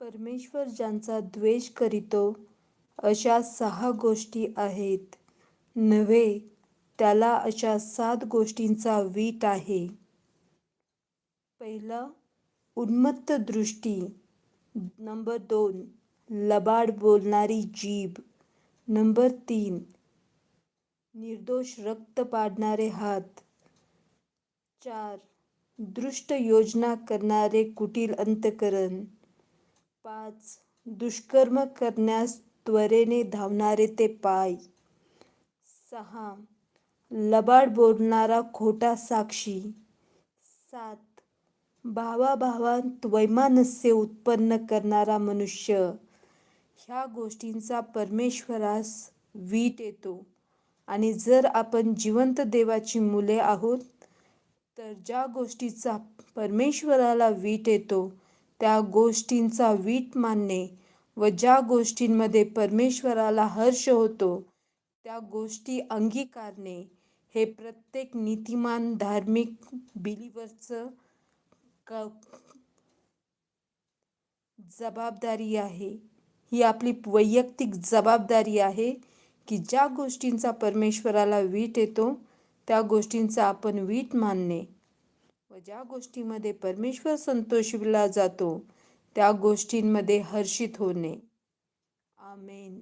परमेश्वर ज्यांचा द्वेष करीतो अशा सहा गोष्टी आहेत. नव्हे त्याला अशा सात गोष्टींचा वीट आहे. पहिलं उन्मत्त दृष्टी. नंबर दोन लबाड बोलणारी जीभ. नंबर तीन निर्दोष रक्त पाडणारे हात. चार दृष्ट योजना करणारे कुटील अंतकरण. पाच. दुष्कर्म करण्यास त्वरेने धावणारे ते पाय. सहा. लबाड बोलणारा खोटा साक्षी. सात. भावाभावांत वैमानस्य उत्पन्न करणारा मनुष्य. ह्या गोष्टींचा परमेश्वरास वीट येतो. आणि जर आपण जिवंत देवाची मुले आहोत तर ज्या गोष्टीचा परमेश्वराला वीट येतो त्या गोष्टींचा वीट मानणे व ज्या गोष्टींमध्ये परमेश्वराला हर्ष होतो त्या गोष्टी अंगीकारणे हे प्रत्येक नीतिमान धार्मिक बिलीवरचं क जबाबदारी आहे. ही आपली वैयक्तिक जबाबदारी आहे की ज्या गोष्टींचा परमेश्वराला वीट येतो त्या गोष्टींचा आपण वीट मानणे. व ज्या गोष्टीमध्ये परमेश्वर संतोषविला जातो त्या गोष्टींमध्ये हर्षित होणे. आमेन.